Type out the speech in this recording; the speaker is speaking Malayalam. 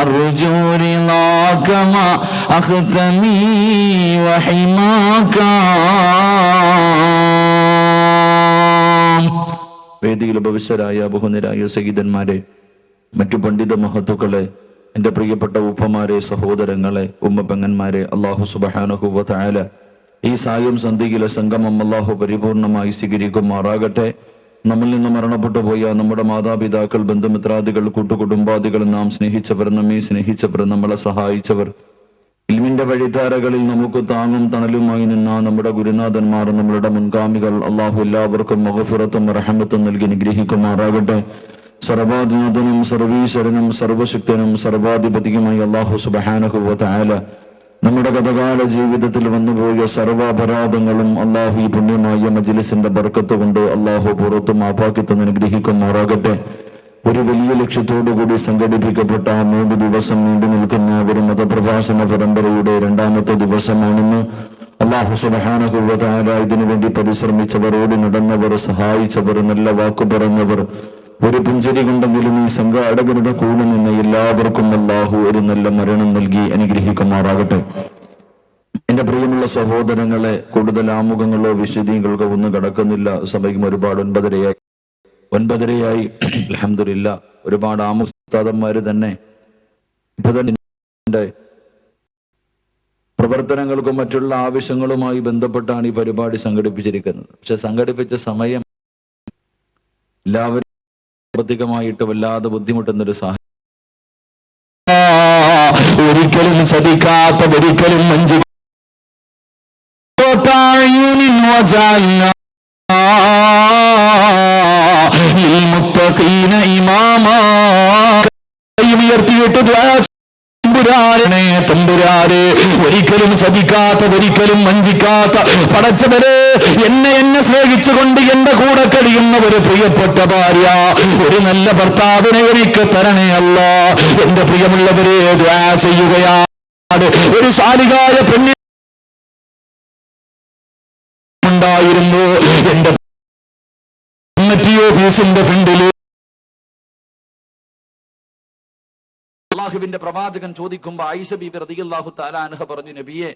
أرجو رضاك ما أختمي وحماك വേദിയിൽ ഭവിഷ്യരായ ബഹുനിരായ സഹിതന്മാരെ മറ്റു പണ്ഡിത മഹത്തുക്കളെ എൻ്റെ പ്രിയപ്പെട്ട ഉപ്പമാരെ സഹോദരങ്ങളെ ഉമ്മ പെങ്ങന്മാരെ അള്ളാഹു സുബഹാനഹുവ തായാല ഈ സായം സന്ധിയിലെ സംഗമം അള്ളാഹു പരിപൂർണമായി സ്വീകരിക്കുമാറാകട്ടെ നമ്മിൽ നിന്ന് മരണപ്പെട്ടു പോയ നമ്മുടെ മാതാപിതാക്കൾ ബന്ധുമിത്രാദികൾ കൂട്ടുകുടുംബാദികൾ നാം സ്നേഹിച്ചവർ നമ്മെ സ്നേഹിച്ചവർ നമ്മളെ സഹായിച്ചവർ. ഇൽമിന്റെ വഴിധാരകളിൽ നമുക്ക് താങ്ങും തണലുമായി നിന്ന നമ്മുടെ ഗുരുനാഥന്മാർ നമ്മളുടെ മുൻഗാമികൾ അള്ളാഹു എല്ലാവർക്കും മഹഫുറത്തും റഹമത്തും നൽകി നിഗ്രഹിക്കുമാറാകട്ടെ സർവാധിനാഥനും സർവീശ്വരനും സർവശക്തനും സർവാധിപതിയുമായി അള്ളാഹു സുബഹാനഹുവ തായാല നമ്മുടെ ഗതകാല ജീവിതത്തിൽ വന്നുപോയ സർവാപരാധങ്ങളും അള്ളാഹു ഈ പുണ്യമായ മജിലിസിന്റെ ബർക്കത്ത് കൊണ്ട് അള്ളാഹു പുറത്തും ആപ്പാക്കി അനുഗ്രഹിക്കുമാറാകട്ടെ. ഒരു വലിയ ലക്ഷ്യത്തോടുകൂടി സംഘടിപ്പിക്കപ്പെട്ട മൂന്ന് ദിവസം നീണ്ടു നിൽക്കുന്ന ഒരു മതപ്രഭാഷണ പരമ്പരയുടെ രണ്ടാമത്തെ ദിവസമാണെന്ന്. അള്ളാഹു സുബഹാനഹുവതാര ഇതിനു വേണ്ടി പരിശ്രമിച്ചവർ ഓടി നടന്നവർ സഹായിച്ചവർ നല്ല വാക്കു പറഞ്ഞവർ ഒരു പുഞ്ചരി കൊണ്ടെങ്കിലും ഈ സംഘാടകരുടെ കൂടെ നിന്ന് എല്ലാവർക്കും അല്ലാഹു ഒരു നല്ല മരണം നൽകി അനുഗ്രഹിക്കുമാറാകട്ടെ. എന്റെ പ്രിയമുള്ള സഹോദരങ്ങളെ കൂടുതൽ ആമുഖങ്ങളോ വിശദീകൾക്കോ ഒന്നും കടക്കുന്നില്ല. സഭയ്ക്കും ഒരുപാട് ഒൻപതരയായി. ഒൻപതരയായി. അലഹമില്ല ഒരുപാട് ആമുസ്താദന്മാര് തന്നെ ഇപ്പൊ തന്നെ പ്രവർത്തനങ്ങൾക്കും മറ്റുള്ള ആവശ്യങ്ങളുമായി ബന്ധപ്പെട്ടാണ് ഈ പരിപാടി സംഘടിപ്പിച്ചിരിക്കുന്നത്. പക്ഷെ സംഘടിപ്പിച്ച സമയം എല്ലാവരും സാമ്പത്തികമായിട്ട് വല്ലാതെ ബുദ്ധിമുട്ടുന്ന ഒരു സാഹചര്യം ഒരിക്കലും ചതിക്കാത്ത ഒരിക്കലും മഞ്ചി തമ്പുരാനെ തമ്പുരാരെ ഒരിക്കലും ചതിക്കാത്ത ഒരിക്കലും വഞ്ചിക്കാത്ത പടച്ചവരെ എന്നെ എന്നെ സ്നേഹിച്ചുകൊണ്ട് എന്റെ കൂടെ കഴിയുന്ന ഒരു പ്രിയപ്പെട്ട ഭാര്യ ഒരു നല്ല ഭർത്താവിനെ എനിക്ക് തരണേ അല്ല. എന്റെ പ്രിയമുള്ളവരെ ചെയ്യുകയാണ്. ഒരു സാലികായ പെണ്ണി ഉണ്ടായിരുന്നു. എന്റെ ഓഫീസിന്റെ ഫ്രണ്ടിൽ അള്ളാഹുവിന്റെ പ്രവാചകൻ ചോദിക്കുമ്പോ ഐഷബി തആല അൻഹ പറഞ്ഞു നബിയെ